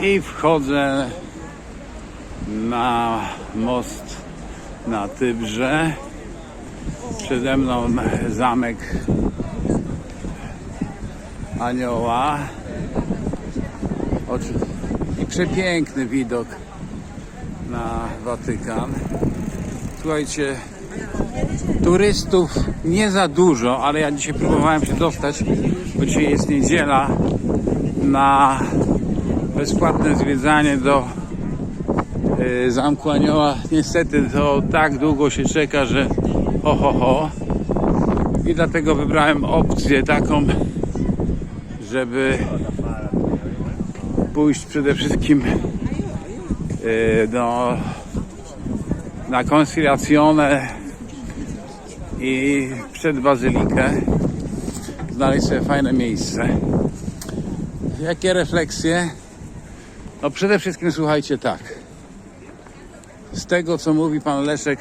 I wchodzę na most na Tybrze. Przede mną zamek Anioła. I przepiękny widok na Watykan. Słuchajcie, turystów nie za dużo, ale ja dzisiaj próbowałem się dostać, bo dzisiaj jest niedziela, na bezpłatne zwiedzanie do y, Zamku Anioła. Niestety to tak długo się czeka, że ho ho ho. I dlatego wybrałem opcję taką, żeby pójść przede wszystkim y, do na konspiracjonę i przed bazylikę znaleźć sobie fajne miejsce. Jakie refleksje? No przede wszystkim słuchajcie tak. Z tego co mówi pan Leszek,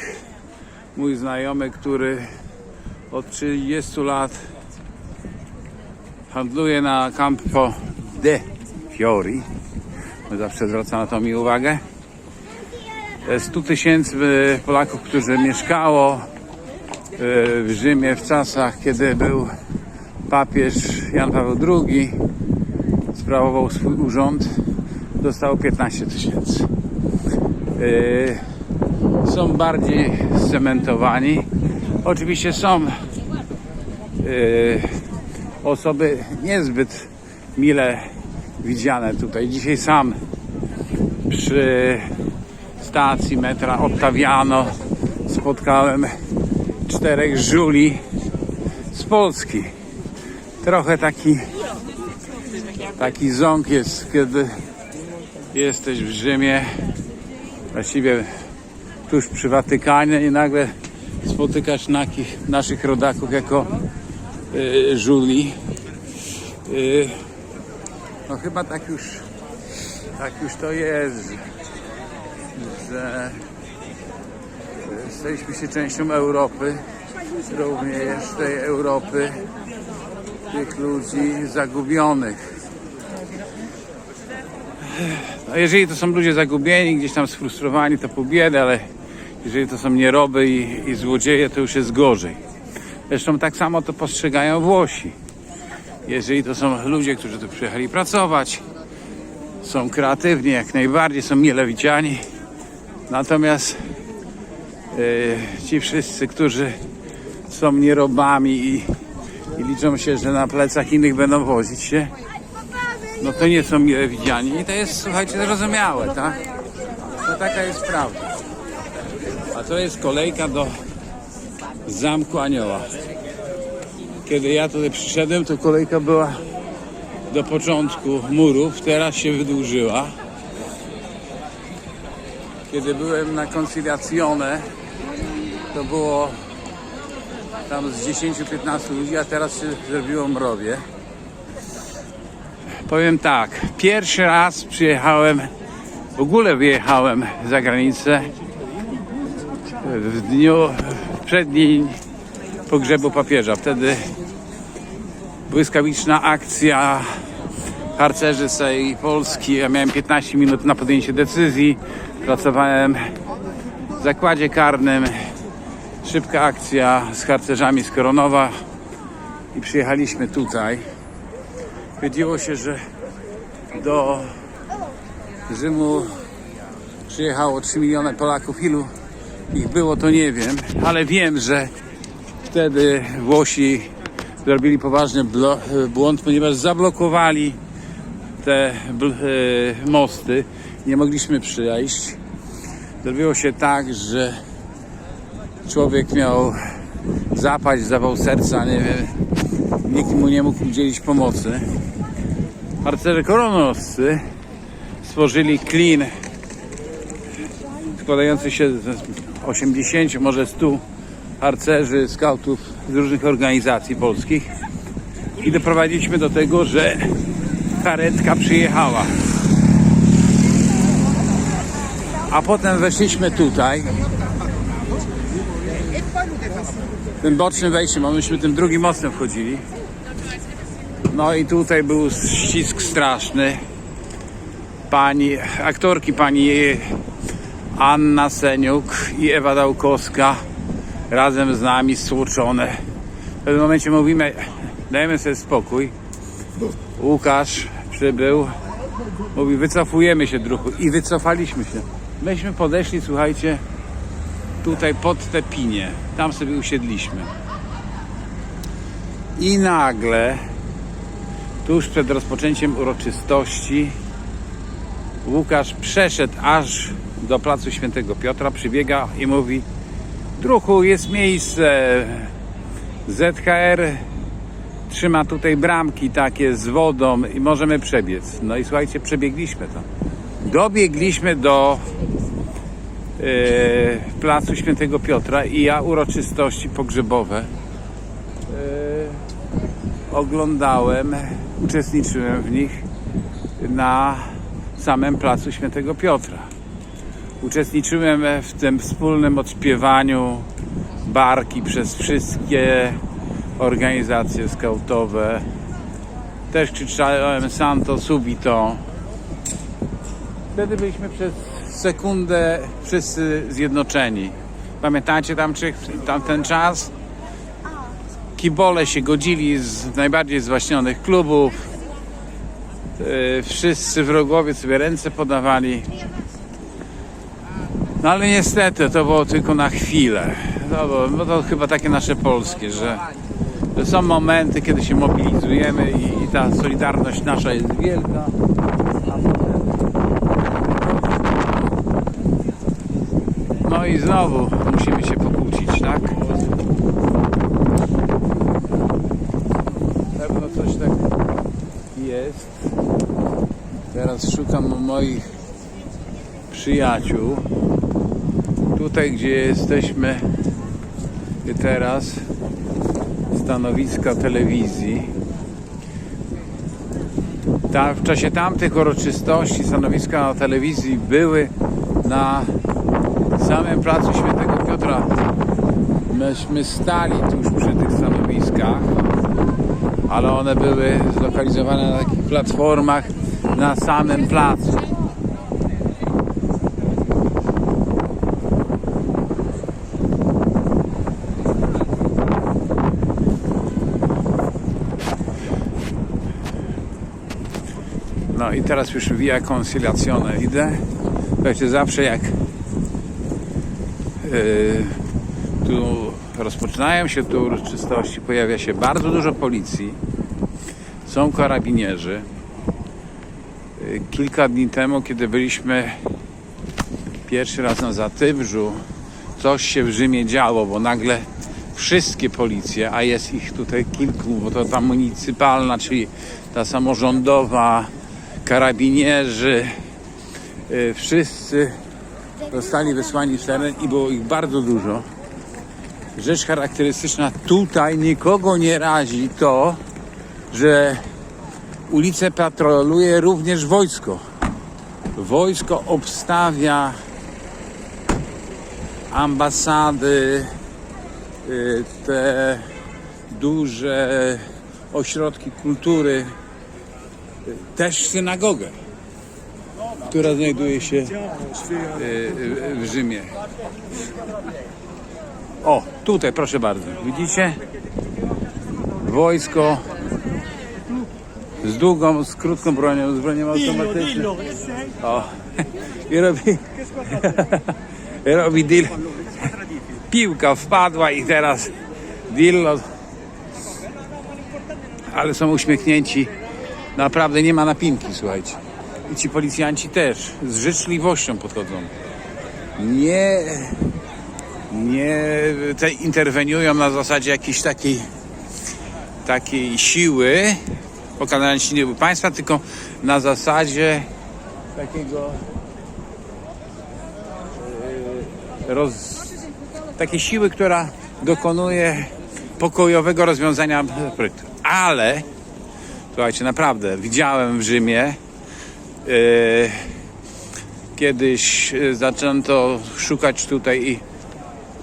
mój znajomy, który od 30 lat handluje na Campo de Fiori. Zawsze zwraca na to mi uwagę. 100 tysięcy e, Polaków, którzy mieszkało w Rzymie w czasach, kiedy był papież Jan Paweł II, sprawował swój urząd, dostało 15 tysięcy. E, Są bardziej scementowani. Oczywiście są e, osoby niezbyt mile widziane tutaj. Dzisiaj sam przy stacji metra Ottaviano spotkałem czterech żuli z Polski. Trochę taki taki ząg jest, kiedy jesteś w Rzymie, właściwie tuż przy Watykanie i nagle spotykasz nakich, naszych rodaków jako y, żuli. Y, no chyba tak już tak już to jest, że staliśmy się częścią Europy, również tej Europy tych ludzi zagubionych. No jeżeli to są ludzie zagubieni, gdzieś tam sfrustrowani, to pół biedy, ale jeżeli to są nieroby i, i złodzieje, to już jest gorzej. Zresztą tak samo to postrzegają Włosi. Jeżeli to są ludzie, którzy tu przyjechali pracować, są kreatywni jak najbardziej, są mile widziani, Natomiast ci wszyscy, którzy są nierobami i, i liczą się, że na plecach innych będą wozić się, no to nie są mile widziani. I to jest, słuchajcie, zrozumiałe, tak? To taka jest prawda. A to jest kolejka do Zamku Anioła. Kiedy ja tutaj przyszedłem, to kolejka była do początku murów, teraz się wydłużyła kiedy byłem na koncyliacjonę, to było tam z 10-15 ludzi, a teraz się zrobiło mrowie. Powiem tak, pierwszy raz przyjechałem, w ogóle wyjechałem za granicę w dniu, w przeddzień pogrzebu papieża. Wtedy błyskawiczna akcja harcerzy z Polski. Ja miałem 15 minut na podjęcie decyzji. Pracowałem w zakładzie karnym. Szybka akcja z harcerzami z Koronowa i przyjechaliśmy tutaj. Wiedziało się, że do Rzymu przyjechało 3 miliony Polaków. Ilu ich było, to nie wiem, ale wiem, że wtedy Włosi zrobili poważny błąd, ponieważ zablokowali te e, mosty. Nie mogliśmy przyjść. Zrobiło się tak, że człowiek miał zapaść, zawał serca, nie wiem, nikt mu nie mógł udzielić pomocy. Harcerze koronowscy stworzyli klin składający się z 80, może 100 harcerzy, skautów z różnych organizacji polskich i doprowadziliśmy do tego, że karetka przyjechała. A potem weszliśmy tutaj. Tym bocznym wejściem, a myśmy tym drugim mostem wchodzili. No i tutaj był ścisk straszny. Pani, aktorki pani Anna Seniuk i Ewa Dałkowska razem z nami stłuczone. W pewnym momencie mówimy, dajmy sobie spokój. Łukasz przybył, mówi wycofujemy się druhu i wycofaliśmy się. Myśmy podeszli, słuchajcie, tutaj pod te pinie. Tam sobie usiedliśmy. I nagle, tuż przed rozpoczęciem uroczystości, Łukasz przeszedł aż do placu Świętego Piotra, przybiega i mówi: Druhu, jest miejsce. ZHR trzyma tutaj bramki takie z wodą i możemy przebiec. No i słuchajcie, przebiegliśmy to. Dobiegliśmy do placu Świętego Piotra i ja uroczystości pogrzebowe e, oglądałem, uczestniczyłem w nich na samym placu Świętego Piotra. Uczestniczyłem w tym wspólnym odśpiewaniu barki przez wszystkie organizacje skautowe. Też krzyczałem Santo Subito. Wtedy byliśmy przez sekundę wszyscy zjednoczeni. Pamiętacie tam, czy, tam ten czas? Kibole się godzili z najbardziej zwaśnionych klubów. Yy, Wszyscy wrogowie sobie ręce podawali. No ale niestety to było tylko na chwilę. To, było, no to chyba takie nasze polskie, że, że są momenty, kiedy się mobilizujemy i, i ta solidarność nasza jest wielka. A potem... No i znowu musimy się pokłócić, tak? Pewno coś tak jest. Teraz szukam moich przyjaciół. Tutaj, gdzie jesteśmy teraz, stanowiska telewizji. Ta, w czasie tamtych uroczystości stanowiska telewizji były na samym placu Świętego Piotra. Myśmy stali tuż przy tych stanowiskach, ale one były zlokalizowane na takich platformach na samym placu. No i teraz już via conciliazione idę. Słuchajcie, zawsze jak tu rozpoczynają się tu uroczystości, pojawia się bardzo dużo policji, są karabinierzy. Yy, Kilka dni temu, kiedy byliśmy pierwszy raz na Zatybrzu, coś się w Rzymie działo, bo nagle wszystkie policje, a jest ich tutaj kilku, bo to ta municypalna, czyli ta samorządowa, karabinierzy, yy, wszyscy zostali wysłani w teren i było ich bardzo dużo. Rzecz charakterystyczna tutaj nikogo nie razi to, że ulicę patroluje również wojsko. Wojsko obstawia ambasady, y, te duże ośrodki kultury, y, też synagogę, która znajduje się y, y, w Rzymie. O, tutaj proszę bardzo. Widzicie? Wojsko z długą, z krótką bronią, z bronią automatyczną. O, i robi, robi deal. Piłka wpadła i teraz Dillo. Ale są uśmiechnięci. Naprawdę nie ma napinki, słuchajcie. I ci policjanci też z życzliwością podchodzą. Nie, nie te interweniują na zasadzie jakiejś takiej, takiej siły pokazania silnego państwa, tylko na zasadzie takiego e, roz, takiej siły, która dokonuje pokojowego rozwiązania projektu. Ale słuchajcie, naprawdę widziałem w Rzymie kiedyś e, zaczęto szukać tutaj i,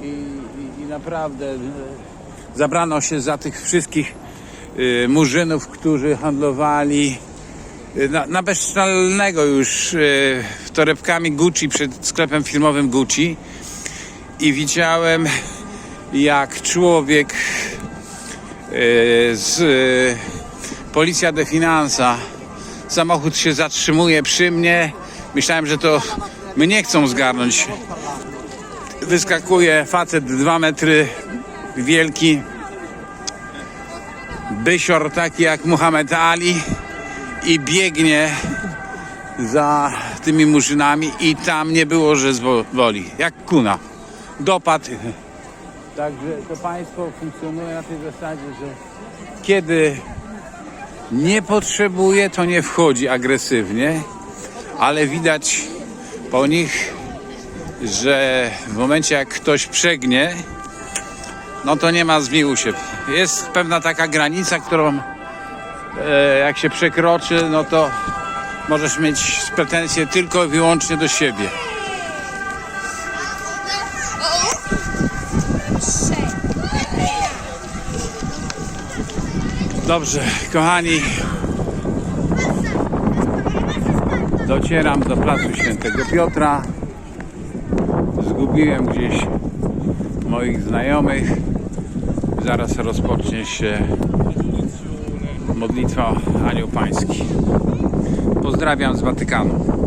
i, i, naprawdę e, zabrano się za tych wszystkich murzynów, którzy handlowali na, na bezczelnego już torebkami Gucci przed sklepem firmowym Gucci. I widziałem jak człowiek z Policja de Finanza samochód się zatrzymuje przy mnie myślałem, że to mnie chcą zgarnąć wyskakuje facet 2 metry wielki bysior taki jak Muhammad Ali i biegnie za tymi murzynami i tam nie było, że zwoli. Jak kuna. Dopadł. Także to państwo funkcjonuje na tej zasadzie, że kiedy nie potrzebuje, to nie wchodzi agresywnie, ale widać po nich, że w momencie jak ktoś przegnie, no to nie ma zmiłu się. Jest pewna taka granica, którą e, jak się przekroczy, no to możesz mieć pretensje tylko i wyłącznie do siebie. Dobrze, kochani, docieram do placu Świętego Piotra. Zgubiłem gdzieś moich znajomych. Zaraz rozpocznie się modlitwa Anioł Pański. Pozdrawiam z Watykanu.